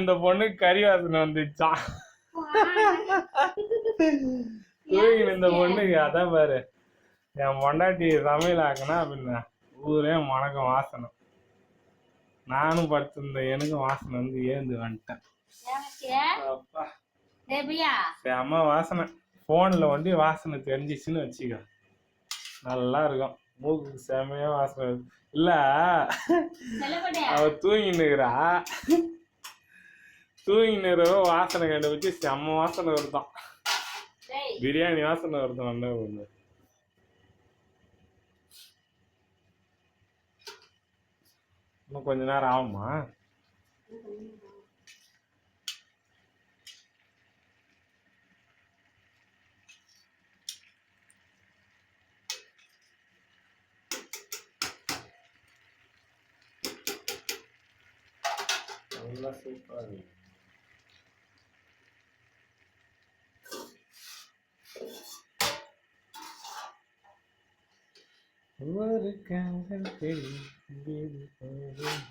இந்த பொண்ணுக்கு கறி வாசனை வந்துச்சான் தூங்கின இந்த பொண்ணுக்கு அதான் பாரு. என் பொண்டாட்டி சமையல் ஆக்குனா அப்படின்னா ஊரே மணக்கம் வாசனை நானும் படுத்திருந்தேன் எனக்கும் வாசனை வந்து ஏந்து வந்துட்டேன். செம்ம வாசனை. ஃபோனில் வந்து வாசனை தெரிஞ்சிச்சுன்னு வச்சுக்க. நல்லா இருக்கும். மூக்குக்கு செம்மையா வாசனை. இல்ல அவ தூங்கினுக்கிறா தூங்கினுறவ வாசனை கண்டுபிடிச்சு செம்ம வாசனை வருதான். பிரியாணி வாசனை வருது நல்லா ஒண்ணு. இன்னும் கொஞ்ச நேரம் ஆகுமா? நல்லா இருக்கு. ஒரு காதல் பெண் வீடு போகும்.